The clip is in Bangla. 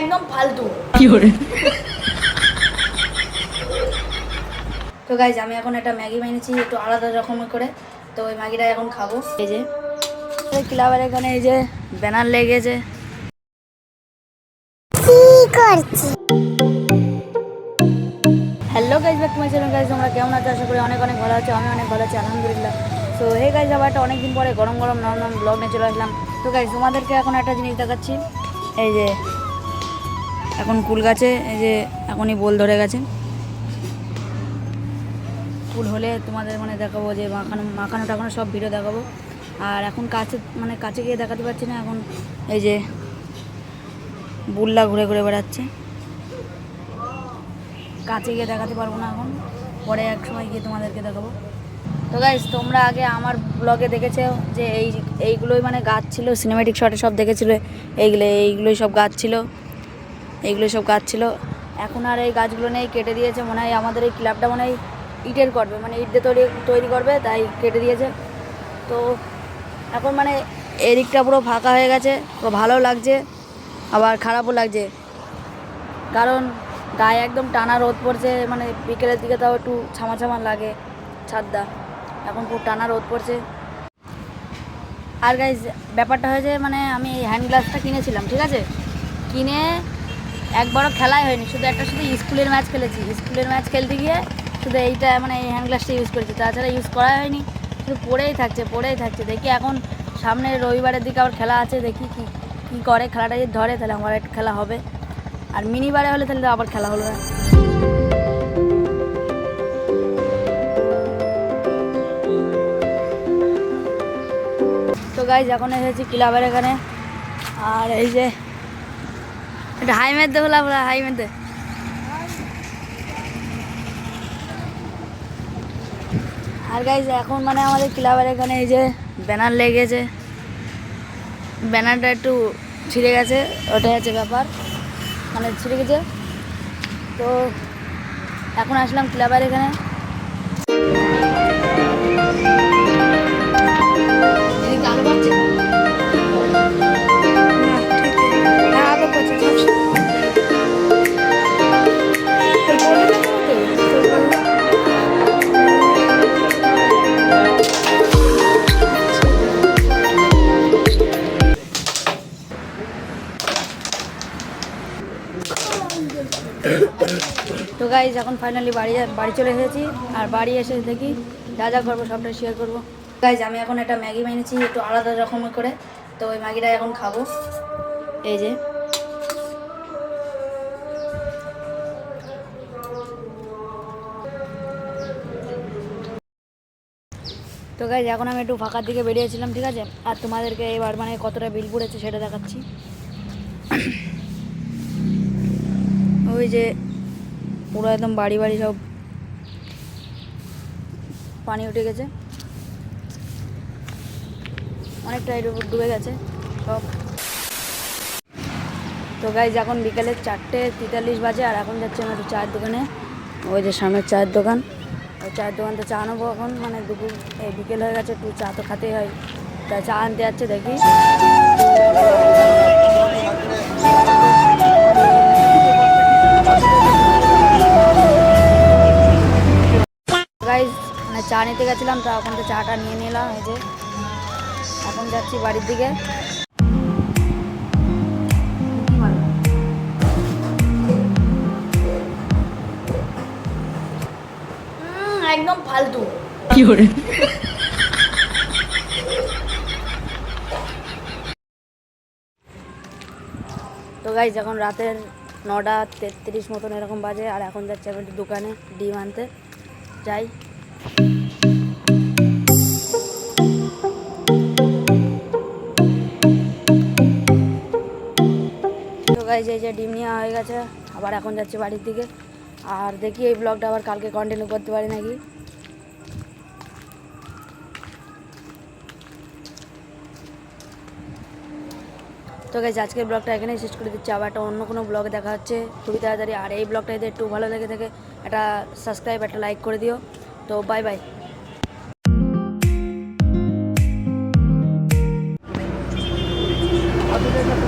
একদম ফালতু। তো গাইজ আমি এখন একটা ম্যাগি বানিয়েছি একটু আলাদা রকম করে। তো ওই ম্যাগিটা এখন খাব। এই যে ক্লাবের এখানে এই যে ব্যানার লেগেছে। Hello guys back my channel guys তোমরা কেমন আছো? আশা করি অনেক অনেক ভালো আছো আমি অনেক ভালো আছি আলহামদুলিল্লাহ। তো হে গাইজ আবার একটা অনেকদিন পরে গরম গরম নরম নরম ব্লগ নিয়ে চলে আসলাম। তো গাইজ তোমাদেরকে এখন একটা জিনিস দেখাচ্ছি। এই যে এখন কুল গাছে, এই যে এখনই বোল ধরে গেছে। ফুল হলে তোমাদের মানে দেখাবো যে মাখানো মাখানো টাখানো সব ভিডিও দেখাবো। আর এখন কাছে মানে কাছে গিয়ে দেখাতে পারছি না, এখন এই যে বুল্লা ঘুরে ঘুরে বেড়াচ্ছে। কাছে গিয়ে দেখাতে পারব না এখন, পরে এক সময় গিয়ে তোমাদেরকে দেখাবো। তো গাইজ তোমরা আগে আমার ব্লগে দেখেছ যে এই, এইগুলোই মানে গাছ ছিল সিনেমেটিক শটে সব দেখেছিলে? এইগুলো, এইগুলোই সব গাছ ছিল। এইগুলো সব গাছ ছিল। এখন আর এই গাছগুলো নেই, কেটে দিয়েছে। মনে হয় আমাদের এই ক্লাবটা মনে হয় ইটের করবে। মানে ইট দিয়ে তৈরি তৈরি করবে, তাই কেটে দিয়েছে। তো এখন মানে এদিকটা পুরো ফাঁকা হয়ে গেছে। তো ভালো লাগছে, আবার খারাপও লাগছে। কারণ গায়ে একদম টানা রোদ পড়ছে মানে বিকেলের দিকে তাও একটু ছামা ছামা লাগে ছাদটা। এখন পুরো টানা রোদ পড়ছে। আর গাইজ ব্যাপারটা হয়েছে মানে আমি হ্যান্ড গ্লাসটা কিনেছিলাম, ঠিক আছে? কিনে একবারও খেলাই হয়নি, শুধু একটা শুধু স্কুলের ম্যাচ খেলেছি। স্কুলের ম্যাচ খেলতে গিয়ে শুধু এইটা মানে এই হ্যান্ড গ্লাভসটা ইউজ করেছি। তাছাড়া ইউজ করা হয়নি, শুধু পড়েই থাকছে পড়েই থাকছে। দেখি এখন সামনে রবিবারের দিকে আবার খেলা আছে, দেখি কি, কী করে। খেলাটা যদি ধরে তাহলে আমার একটু খেলা হবে। আর মিনি বারে হলে তাহলে তো আবার খেলা হলো না। তো গাইজ এখন এসেছি ক্লাবের এখানে। আর এই যে এটা হাই মেদ হলা বলা হাই মেদ। আর গাইজ এখন মানে আমাদের ক্লাবের এখানে এই যে ব্যানার লেগেছে। ব্যানারটা একটু ছিঁড়ে গেছে, ওটাই হচ্ছে ব্যাপার। মানে ছিঁড়ে গেছে। তো এখন আসলাম ক্লাবের এখানে। তো গাইজ এখন ফাইনালি বাড়ি বাড়ি চলে এসেছি। আর বাড়ি এসে দেখি যা যা করব, সবটা শেয়ার করব। গাইজ আমি এখন একটা ম্যাগি বানিয়েছি, একটু আলাদা রকম করে। তো ওই ম্যাগিটা এখন খাব। এই যে। তো গাইজ এখন আমি একটু ফাঁকার দিকে বেরিয়েছিলাম, ঠিক আছে? আর তোমাদেরকে এবার মানে কতটা বিল পড়েছে সেটা দেখাচ্ছি। ওই যে পুরো একদম বাড়ি বাড়ি সব পানি উঠে গেছে। অনেকটা এর উপর ডুবে গেছে সব। তো গাইজ এখন বিকেলে চারটে তেতাল্লিশ বাজে আর এখন যাচ্ছে আমি একটু চায়ের দোকানে। ওই যে সামনের চায়ের দোকান। ওই চায়ের দোকানতে চা নেব এখন মানে দুপুর, এই বিকেল হয়ে গেছে, একটু চা তো খেতেই হয়। তাই চা আনতে যাচ্ছে দেখি। নিতে গেছিলাম তা এখন তো চাটা নিয়ে নিলাম এই যে। এখন যাচ্ছি বাড়ির দিকে। একদম ফালতু। তো গাইজ এখন রাতের নটা তেত্রিশ মতন এরকম বাজে আর এখন যাচ্ছি আমি একটু দোকানে ডিম আনতে। যাই। গাইজ এই যে, ডিম নেওয়া হয়ে গেছে। আবার এখন যাচ্ছি বাড়ির দিকে। আর দেখি এই ব্লগটা আবার কালকে কন্টিনিউ করতে পারি নাকি। তো গাইজ আজকের ব্লগটা এখানেই শেষ করে দিচ্ছি। আবার একটা অন্য কোনো ব্লগে দেখা হচ্ছে। খুবই তাড়াতাড়ি। আর এই ব্লগটা যদি একটু ভালো লেগে থাকে, একটা সাবস্ক্রাইব একটা লাইক করে দিও। তো বাই আচ্ছা, বাই